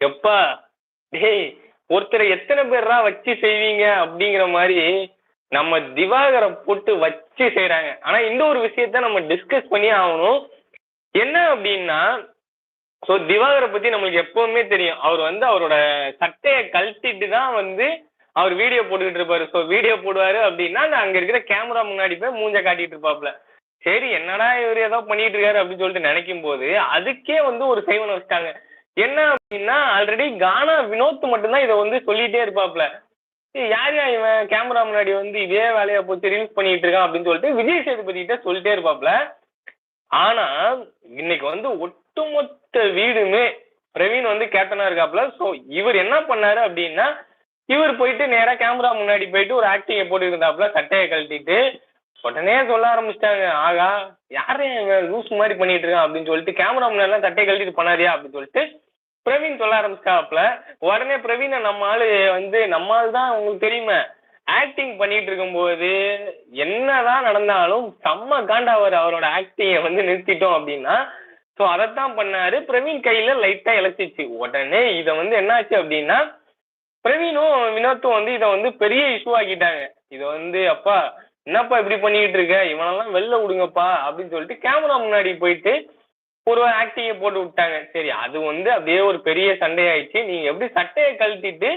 எப்பா? டேய் ஒருத்தரை எத்தனை பேர்ரா வச்சு செய்வீங்க அப்படிங்கிற மாதிரி நம்ம திவாகரை போட்டு வச்சு செய்யறாங்க ஆனா இந்த ஒரு விஷயத்த நம்ம டிஸ்கஸ் பண்ணி ஆகணும். என்ன அப்படின்னா ஸோ திவாகரை பத்தி நம்மளுக்கு எப்பவுமே தெரியும். அவர் வந்து அவரோட சட்டையை கழட்டிட்டு தான் வந்து அவர் வீடியோ போட்டுக்கிட்டு இருப்பாரு. ஸோ வீடியோ போடுவாரு அப்படின்னா அங்க இருக்கிற கேமரா முன்னாடி போய் மூஞ்ச காட்டிட்டு இருப்பாப்ல சரி என்னடா இவர் ஏதோ பண்ணிட்டு இருக்காரு அப்படின்னு சொல்லிட்டு நினைக்கும் போது அதுக்கே வந்து ஒரு செய்வனை வச்சிட்டாங்க. என்ன அப்படின்னா ஆல்ரெடி கானா வினோத் மட்டும்தான் இதை வந்து சொல்லிட்டே இருப்பாப்ல. யார் யார் யா இவன்? கேமரா முன்னாடி வந்து இதே வேலையை போச்சு ரீல்ஸ் பண்ணிட்டு இருக்கான் அப்படின்னு சொல்லிட்டு விஜய் சேதுபதி கிட்ட சொல்லிட்டே இருப்பாப்ல. ஆனா இன்னைக்கு வந்து ஒட்டுமொத்த வீடுமே பிரவீன் வந்து கேப்டனா இருக்காப்ல. ஸோ இவர் என்ன பண்ணாரு அப்படின்னா இவர் போயிட்டு நேரா கேமரா முன்னாடி போயிட்டு ஒரு ஆக்டிங்க போட்டு இருந்தாப்ல சட்டையை கழட்டிட்டு உடனே சொல்ல ஆரம்பிச்சிட்டாங்க. ஆகா யாரு இவன் லூஸ் மாதிரி பண்ணிட்டு இருக்கான் அப்படின்னு சொல்லிட்டு கேமரா முன்னாடி தட்டை கழட்டிட்டு பண்ணாதியா அப்படின்னு சொல்லிட்டு பிரவீன் சொல்ல ஆரம்பிச்சிட்டாப்ல உடனே பிரவீனை நம்ம ஆளு வந்து நம்ம ஆள் தான் உங்களுக்கு தெரியுமே. ஆக்டிங் பண்ணிட்டு இருக்கும்போது என்னதான் நடந்தாலும் செம்ம காண்டாவர் அவரோட ஆக்டிங்கை வந்து நிறுத்திட்டோம் அப்படின்னா ஸோ அதைத்தான் பண்ணாரு. பிரவீன் கையில லைட்டா இழைச்சிச்சு. உடனே இதை வந்து என்னாச்சு அப்படின்னா பிரவீனும் வினோத்தும் வந்து இதை வந்து பெரிய இஷ்யூ ஆக்கிட்டாங்க. இதை வந்து அப்பா என்னப்பா இப்படி பண்ணிக்கிட்டு இருக்க? இவனெல்லாம் வெளில விடுங்கப்பா அப்படின்னு சொல்லிட்டு கேமரா முன்னாடி போயிட்டு ஒரு ஆக்டிங்கை போட்டு விட்டாங்க. சரி அது வந்து அப்படியே ஒரு பெரிய சண்டையாயிடுச்சு. நீங்க எப்படி சட்டையை கழட்டிட்டு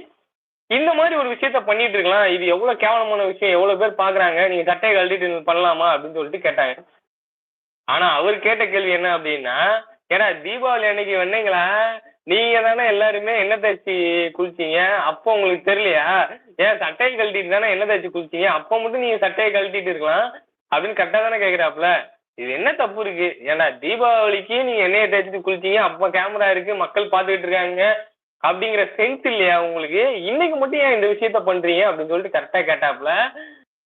இந்த மாதிரி ஒரு விஷயத்த பண்ணிட்டு இருக்கலாம்? இது எவ்வளவு கேவலமான விஷயம் எவ்வளவு பேர் பாக்குறாங்க? நீங்க சட்டையை கழட்டிட்டு பண்ணலாமா? அப்படின்னு சொல்லிட்டு கேட்டாங்க. ஆனா அவர் கேட்ட கேள்வி என்ன அப்படின்னா ஏன்னா தீபாவளி அன்னைக்கு வந்தீங்களா? நீங்க தானே எல்லாருமே என்ன தேய்ச்சி குளிச்சீங்க. அப்போ உங்களுக்கு தெரியலையா? ஏன் சட்டையை கழட்டிட்டு தானே என்ன தேய்ச்சி குளிச்சீங்க? அப்போ மட்டும் நீங்க சட்டையை கழட்டிட்டு இருக்கலாம். அப்படின்னு கரெக்டாக தானே கேக்குறாப்ல இது என்ன தப்பு இருக்கு? ஏன்னா தீபாவளிக்கு நீங்க எண்ணெயை தேய்ச்சிட்டு குளிச்சீங்க. அப்போ கேமரா இருக்கு. மக்கள் பார்த்துக்கிட்டு இருக்காங்க. அப்படிங்கிற சென்ஸ் இல்லையா உங்களுக்கு? இன்னைக்கு மட்டும் ஏன் இந்த விஷயத்த பண்றீங்க? அப்படின்னு சொல்லிட்டு கரெக்டாக கேட்டாப்புல.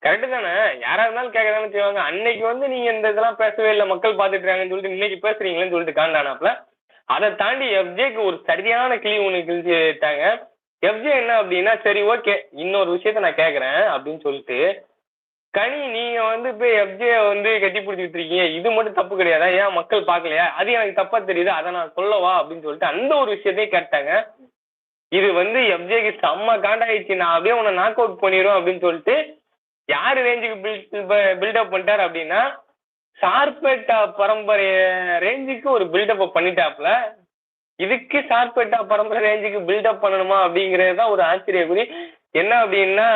கரெக்டு தானே? யாரா இருந்தாலும் கேட்க தானே செய்வாங்க. அன்னைக்கு வந்து நீங்க இந்த இதெல்லாம் பேசவே இல்லை. மக்கள் பார்த்துட்டு இருக்காங்கன்னு சொல்லிட்டு இன்னைக்கு பேசுறீங்களேன்னு சொல்லிட்டு காண்டானாப்புல. அதை தாண்டி எஃப்ஜேக்கு ஒரு சரியான கிளி ஒன்று கிழிச்சு விட்டாங்க எஃப்ஜே என்ன அப்படின்னா சரி ஓகே இன்னொரு விஷயத்த நான் கேட்குறேன் அப்படின்னு சொல்லிட்டு கனி நீங்க வந்து இப்போ எஃப்ஜே வந்து கட்டி பிடிச்சிட்டு இருக்கீங்க. இது மட்டும் தப்பு கிடையாதா? ஏன் மக்கள் பார்க்கலையா? அது எனக்கு தப்பா தெரியுது அதை நான் சொல்லவா? அப்படின்னு சொல்லிட்டு அந்த ஒரு விஷயத்தையும் கேட்டாங்க. இது வந்து எஃப்ஜேக்கு செம்ம காண்டாயிடுச்சு. நான் அப்படியே உன்னை நாக் அவுட் பண்ணிடுவேன் அப்படின்னு சொல்லிட்டு யார் ரேஞ்சுக்கு பில்ட் பில்டப் பண்ணிட்டார் அப்படின்னா சார்பேட்டா பரம்பரை ரேஞ்சுக்கு ஒரு பில்டப் பண்ணிட்டாப்ல இதுக்கு சார்பேட்டா பரம்பரை ரேஞ்சுக்கு பில்டப் பண்ணணுமா அப்படிங்கிறது தான் ஒரு ஆச்சரியக்குறி என்ன அப்படின்னா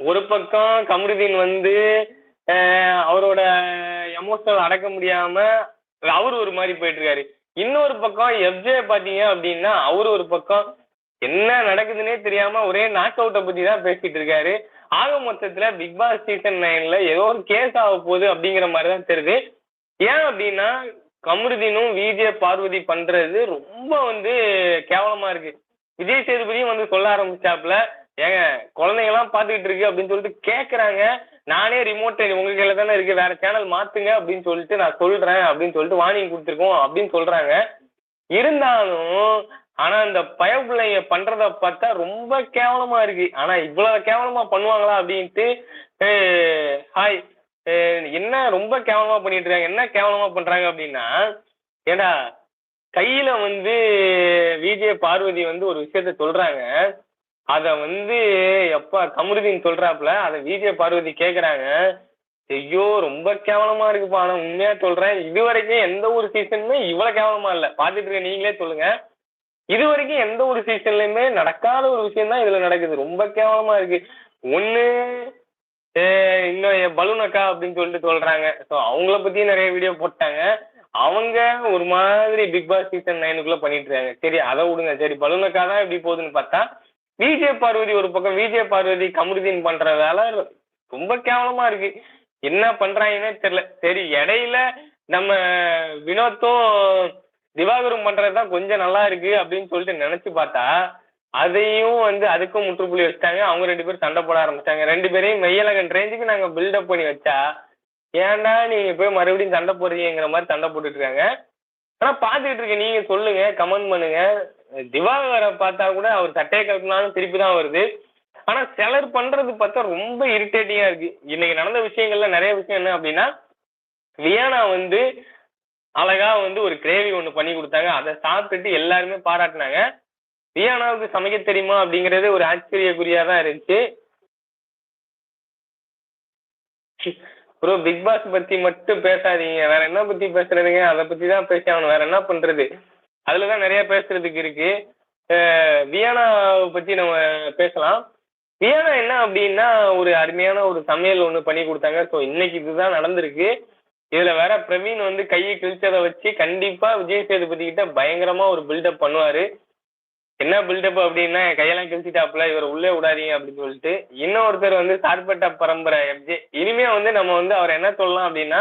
ஒரு பக்கம் கமருதீன் வந்து அவரோட எமோஷனல் அடக்க முடியாம அவர் ஒரு மாதிரி போயிட்டு இருக்காரு இன்னொரு பக்கம் எஃப்ஜே பாத்தீங்க அப்படின்னா அவர் ஒரு பக்கம் என்ன நடக்குதுன்னே தெரியாம ஒரே நாக் அவுட்டை பத்தி தான் பேசிட்டு இருக்காரு ஆக மொத்தத்துல பிக் பாஸ் சீசன் நைன்ல ஏதோ ஒரு கேஸ் ஆக போகுது அப்படிங்கிற மாதிரி தான் தெரியுது. ஏன் அப்படின்னா கமருதீனும் விஜய பார்வதி பண்றது ரொம்ப வந்து கேவலமா இருக்கு. விஜய் சேதுபதியும் வந்து சொல்ல ஆரம்பிச்சாப்ல ஏங்க குழந்தைங்கலாம் பார்த்துக்கிட்டு இருக்கு அப்படின்னு சொல்லிட்டு கேட்குறாங்க நானே ரிமோட் உங்க கையில தானே இருக்கு வேற சேனல் மாத்துங்க அப்படின்னு சொல்லிட்டு நான் சொல்றேன் அப்படின்னு சொல்லிட்டு வார்னிங் கொடுத்துருக்கோம் அப்படின்னு சொல்றாங்க. இருந்தாலும் ஆனா இந்த பயப்பிள்ளைங்க பண்றத பார்த்தா ரொம்ப கேவலமா இருக்கு. ஆனா இவ்வளவு கேவலமா பண்ணுவாங்களா அப்படின்ட்டு ஹாய் என்ன ரொம்ப கேவலமா பண்ணிட்டு இருக்காங்க? என்ன கேவலமா பண்றாங்க அப்படின்னா ஏடா கையில வந்து விஜய பார்வதி வந்து ஒரு விஷயத்த சொல்றாங்க. அத வந்து எப்பா கமருதீன் சொல்றாப்புல அத விஜய பார்வதி கேக்குறாங்க. ஐயோ ரொம்ப கேவலமா இருக்குப்பா. ஆனா உண்மையா சொல்றேன். இது வரைக்கும் எந்த ஒரு சீசனுமே இவ்வளவு கேவலமா இல்ல. பாத்துட்டு இருக்க நீங்களே சொல்லுங்க. இது வரைக்கும் எந்த ஒரு சீசன்லயுமே நடக்காத ஒரு விஷயம் தான் இதுல நடக்குது. ரொம்ப கேவலமா இருக்கு. ஒண்ணு இன்னும் என் பலூன் அக்கா அப்படின்னு சொல்லிட்டு சொல்றாங்க. ஸோ அவங்கள பத்தி நிறைய வீடியோ போட்டாங்க. அவங்க ஒரு மாதிரி பிக் பாஸ் சீசன் நைனுக்குள்ள பண்ணிட்டு இருக்காங்க சரி அதை விடுங்க. சரி பலூன் அக்கா தான் எப்படி போகுதுன்னு பார்த்தா விஜய பார்வதி ஒரு பக்கம் விஜய பார்வதி கமருதீன் பண்ற வேலை ரொம்ப கேவலமா இருக்கு. என்ன பண்றாங்கன்னே தெரியல. சரி இடையில நம்ம வினோத்தும் திவாகரும் பண்றதுதான் கொஞ்சம் நல்லா இருக்கு அப்படின்னு சொல்லிட்டு நினைச்சு பார்த்தா அதையும் வந்து அதுக்கும் முற்றுப்புள்ளி வச்சுட்டாங்க. அவங்க ரெண்டு பேரும் சண்டை போட ஆரம்பிச்சாங்க ரெண்டு பேரையும் மெய்யலகன் ரேஞ்சுக்கு நாங்க பில்டப் பண்ணி வச்சா ஏன்டா நீங்க போய் மறுபடியும் சண்டை போடுறீங்கிற மாதிரி சண்டை போட்டுட்டு இருக்காங்க. ஆனா பாத்துக்கிட்டு இருக்க நீங்க சொல்லுங்க கமெண்ட் பண்ணுங்க. திவாகரை பார்த்தா கூட அவர் சட்டையை கலக்கினாலும் திருப்பி தான் வருது. ஆனா சிலர் பண்றது பார்த்தா ரொம்ப இரிட்டேட்டிங்கா இருக்கு. இன்னைக்கு நடந்த விஷயங்கள்ல நிறைய விஷயம் என்ன அப்படின்னா வியானா வந்து அழகா வந்து ஒரு கிரேவி ஒன்று பண்ணி கொடுத்தாங்க. அதை சாப்பிட்டுட்டு எல்லாருமே பாராட்டினாங்க. ரியானாவுக்கு சமைக்க தெரியுமா அப்படிங்கிறது ஒரு ஆச்சரியக்குறியாக தான் இருந்துச்சு. ப்ரோ பிக் பாஸ் பற்றி மட்டும் பேசாதீங்க. வேற என்ன பற்றி பேசுறதுங்க? அதை பற்றி தான் பேசி ஆகணும் வேற என்ன பண்ணுறது அதில் தான் நிறைய பேசுறதுக்கு இருக்கு. வியானாவை பற்றி நம்ம பேசலாம். வியானா என்ன அப்படின்னா ஒரு அருமையான ஒரு சமையல் ஒன்று பண்ணி கொடுத்தாங்க. ஸோ இன்னைக்கு இதுதான் நடந்திருக்கு. இதில் வேற பிரவீன் வந்து கையை கிழிச்சதை வச்சு கண்டிப்பாக விஜய் சேதுபதி கிட்ட பயங்கரமாக ஒரு பில்டப் பண்ணுவார். என்ன பில்டப் அப்படின்னா என் கையெல்லாம் கிழிச்சிட்டாப்புல இவர் உள்ளே விடாதீங்க அப்படின்னு சொல்லிட்டு இன்னொருத்தர் வந்து சார்பட்ட பரம்பரை எஃப்ஜே இனிமே வந்து நம்ம வந்து அவர் என்ன சொல்லலாம் அப்படின்னா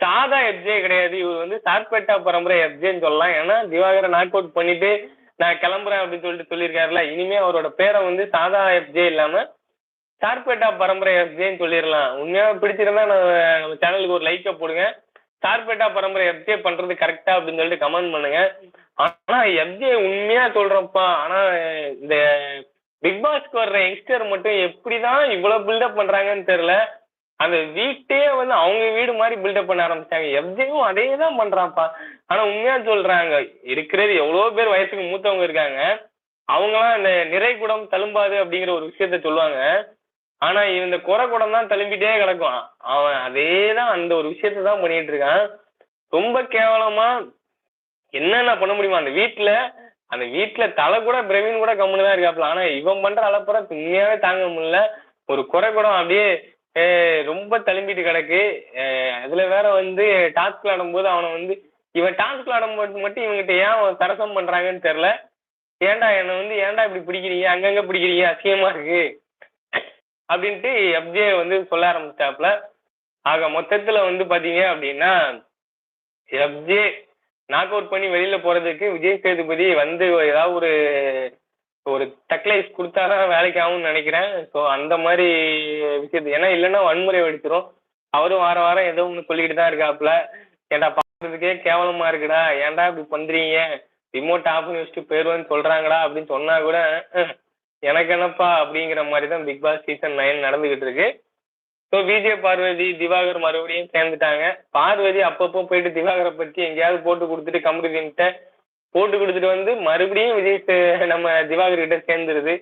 சாதா எஃப்ஜே கிடையாது. இவர் வந்து சார்பேட்டா பரம்பரை எஃப்ஜேன்னு சொல்லலாம். ஏன்னா திவாகரை நாக் அவுட் பண்ணிட்டு நான் கிளம்புறேன் அப்படின்னு சொல்லிட்டு சொல்லியிருக்காருல இனிமே அவரோட பேரை வந்து சாதா எஃப்ஜே இல்லாம சார்பேட்டா பரம்பரை எஃப்ஜேன்னு சொல்லிடலாம். உண்மையாக பிடிச்சிருந்தா நான் நம்ம சேனலுக்கு ஒரு லைக்கை போடுங்க. சார்பேட்டா பரம்பரை எஃப்ஜே பண்றது கரெக்டா அப்படின்னு சொல்லிட்டு கமெண்ட் பண்ணுங்க. ஆனா எஃப்ஜே உண்மையா சொல்றப்பா ஆனா இந்த பிக் பாஸ்க்கு வர்ற யங்ஸ்டர் மட்டும் எப்படிதான் இவ்வளவு பில்டப் பண்றாங்கன்னு தெரியல. அந்த வீட்டே வந்து அவங்க வீடு மாதிரி பில்டப் பண்ண ஆரம்பிச்சாங்க. எஃப்ஜேவும் அதே தான் பண்ணுறான்ப்பா ஆனா உண்மையா சொல்றாங்க இருக்கிறது எவ்வளோ பேர் வயசுக்கு மூத்தவங்க இருக்காங்க. அவங்களாம் அந்த நிறை குடம் தழும்பாது அப்படிங்கிற ஒரு விஷயத்த சொல்லுவாங்க. ஆனா இந்த குறை குடம் தான் தழும்பிட்டே கிடக்கும். அவன் அதே தான் அந்த ஒரு விஷயத்த தான் பண்ணிட்டு இருக்கான். ரொம்ப கேவலமா என்னென்ன பண்ண முடியுமா அந்த வீட்டுல அந்த வீட்டுல தலை கூட பிரவீன் கூட கம்முன்னு தான் இருக்காப்ல. ஆனா இவன் பண்ற அலப்புற உண்மையாவே தாங்க முடியல. ஒரு குறை குடம் அப்படியே ரொம்ப தழும்பிட்டு கிடக்கு. அதுல வேற வந்து டாஸ்க் விளாடும்போது அவனை வந்து இவன் டாஸ்க் விளாடும்போது மட்டும் இவங்கிட்ட ஏன் அவன் சரசம் பண்றாங்கன்னு தெரியல. ஏன்டா என்னை வந்து ஏன்டா இப்படி பிடிக்கிறீங்க? அங்கங்க பிடிக்கிறீங்க? அசிங்கமா இருக்கு. அப்படின்ட்டு எஃப்ஜே வந்து சொல்ல ஆரம்பிச்சாப்ல ஆக மொத்தத்துல வந்து பாத்தீங்க அப்படின்னா எஃப்ஜே நாக் அவுட் பண்ணி வெளியில போறதுக்கு விஜய் சேதுபதி வந்து ஏதாவது ஒரு ஒரு டக்லைஸ் கொடுத்தாதான் வேலைக்கு ஆகும்னு நினைக்கிறேன். ஸோ அந்த மாதிரி விஷயத்து ஏன்னா இல்லைன்னா வன்முறை வெடிச்சிரும். அவரும் வார வாரம் ஏதோ ஒன்று சொல்லிக்கிட்டு தான் இருக்காப்புல. ஏன்டா பார்க்கறதுக்கே கேவலமா இருக்குடா. ஏன்டா இப்படி பண்றீங்க? ரிமோட் ஆஃப் வச்சுட்டு போயிடுவேன்னு சொல்றாங்கடா அப்படின்னு சொன்னா கூட எனக்கு என்னப்பா அப்படிங்கிற மாதிரி தான் பிக் பாஸ் சீசன் நைன் நடந்துகிட்டு இருக்கு. ஸோ விஜய் பார்வதி திவாகர் மறுபடியும் சேர்ந்துட்டாங்க. பார்வதி அப்பப்போ போயிட்டு திவாகரை பற்றி எங்கேயாவது போட்டு கொடுத்துட்டு கமருதீன்கிட்ட போட்டு கொடுத்துட்டு வந்து மறுபடியும் விஜய் நம்ம திவாகர் கிட்ட சேர்ந்துருது.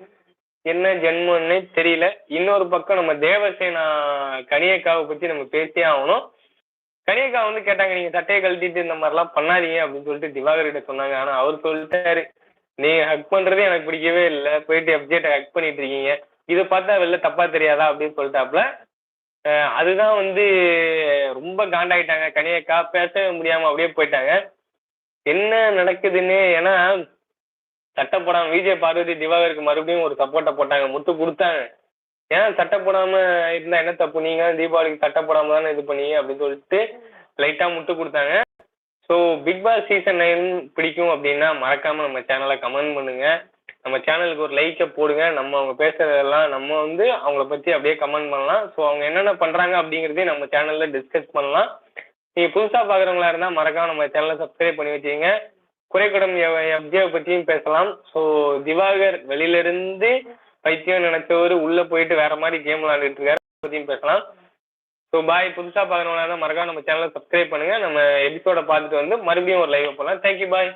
என்ன ஜென்மன்னு தெரியல. இன்னொரு பக்கம் நம்ம தேவசேனா கனியக்காவை பற்றி நம்ம பேசியே ஆகணும். கனியக்கா வந்து கேட்டாங்க நீங்க சட்டையை கழட்டிட்டு இந்த மாதிரிலாம் பண்ணாதீங்க அப்படின்னு சொல்லிட்டு திவாகர் கிட்ட சொன்னாங்க. ஆனா அவர் சொல்லிட்டாரு நீங்க ஹக் பண்றது எனக்கு பிடிக்கவே இல்லை. போயிட்டு எப்ஜெட்டை ஹக் பண்ணிட்டு இருக்கீங்க. இதை பார்த்தா வெளில தப்பா தெரியாதா அப்படின்னு சொல்லிட்டாப்புல. அதுதான் வந்து ரொம்ப காண்டாயிட்டாங்க. கனியக்கா பேச முடியாம அப்படியே போயிட்டாங்க. என்ன நடக்குதுன்னு ஏன்னா சட்டப்படாம விஜய் பார்வதி திவாகருக்கு மறுபடியும் ஒரு சப்போர்ட்டை போட்டாங்க. முட்டு கொடுத்தாங்க. ஏன் சட்டை போடாம இருந்தா என்ன தப்பு? நீங்க தீபாவளிக்கு சட்டை போடாம தானே இது பண்ணீங்க அப்படின்னு சொல்லிட்டு லைட்டா முட்டு கொடுத்தாங்க. So big boss season nine பிடிக்கும் அப்படின்னா மறக்காம நம்ம சேனலை கமெண்ட் பண்ணுங்க. நம்ம சேனலுக்கு ஒரு லைக்கை போடுங்க. நம்ம அவங்க பேசுறதெல்லாம் நம்ம வந்து அவங்கள பத்தி அப்படியே கமெண்ட் பண்ணலாம். ஸோ அவங்க என்னென்ன பண்றாங்க அப்படிங்கிறதே நம்ம சேனல்ல டிஸ்கஸ் பண்ணலாம். நீங்க புதுசா பாக்குறவங்களா இருந்தா மறக்காம நம்ம சேனலை சப்ஸ்கிரைப் பண்ணி வச்சுக்கோங்க. குறைக்கடம் எஃப்ஜியை பற்றியும் பேசலாம். ஸோ திவாகர் வெளியில இருந்து பைத்தியம் நினைச்சவர் உள்ள போயிட்டு வேற மாதிரி கேம் விளையாண்டுட்டு இருக்காரு. பத்தியும் பற்றியும் பேசலாம். ஸோ பாய் புதுசாக பார்க்குறவங்களா மறக்காம நம்ம சேனலை சப்ஸ்கிரைப் பண்ணுங்க. நம்ம எபிசோட பார்த்துட்டு வந்து மறுபடியும் ஒரு லைவ் போகலாம் தேங்க்யூ பாய்